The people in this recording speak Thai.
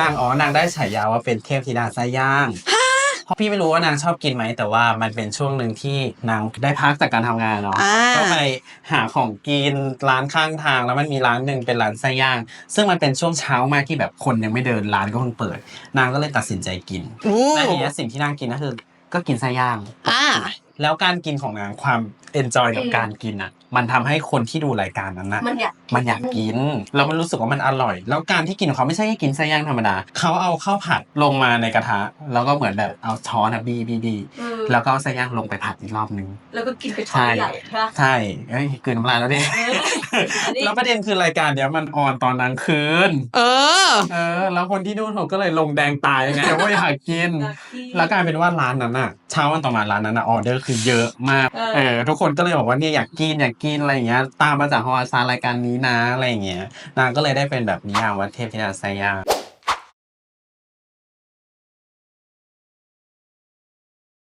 นางอ๋อนางได้ฉายาว่าเป็นเทพธิดาไส้ย่างเพราะพี่ไม่รู้ว่านางชอบกินไหมแต่ว่ามันเป็นช่วงหนึ่งที่นางได้พักจากการทำงานเนาะอ่า ก็ไปหาของกินร้านข้างทางแล้วมันมีร้านหนึ่งเป็นร้านไส้ย่าง ซึ่งมันเป็นช่วงเช้ามากที่แบบคนยังไม่เดินร้านก็เพิ่งเปิด นางก็เลยตัดสินใจกินอู้และทีเนี้ยสิ่งที่นางกินก็คือ ก็กินไส้ย่าง อ่า แล้วการกินของนางความเอนจอยกับการกินอะ มันทำให้คนที่ดูรายการนั้นนะมันอยากมันอยากกิน แล้วมันรู้สึกว่ามันอร่อย แล้วการที่กินของเขาไม่ใช่แค่กินไส้ย่างธรรมดาเขาเอาข้าวผัดลงมาในกระทะ แล้วก็เหมือนแบบเอาช้อนอะบีบีบีเออ แล้วก็เอาไส้ย่างลงไปผัดอีกรอบนึง แล้วก็กินเป็นช้อนใหญ่ใช่ปะใช่เอ้ยกลืนน้ำลายแล้วดิเอออันนี้แล้วประเด็นคือรายการเนี้ยมันออนตอนกลางคืน เออ เออ แล้วคนที่ดูถูกก็เลยลงแดงตายไงว่าอยากกินอยากกิน แล้วกลายเป็นว่าร้านนั้นอะเช้าวันต่อมาร้านนั้นอะออเดอร์คือเยอะมากเออเออ ทุกคนก็เลยบอกว่าเนี่ยอยากกินอยากกินอะไรอย่างเงี้ย ตามมาจากฮอวาซานรายการนี้นะอะไรอย่างเงี้ย นางก็เลยได้เป็นแบบนิยามว่าเทพธิดาไซย่าง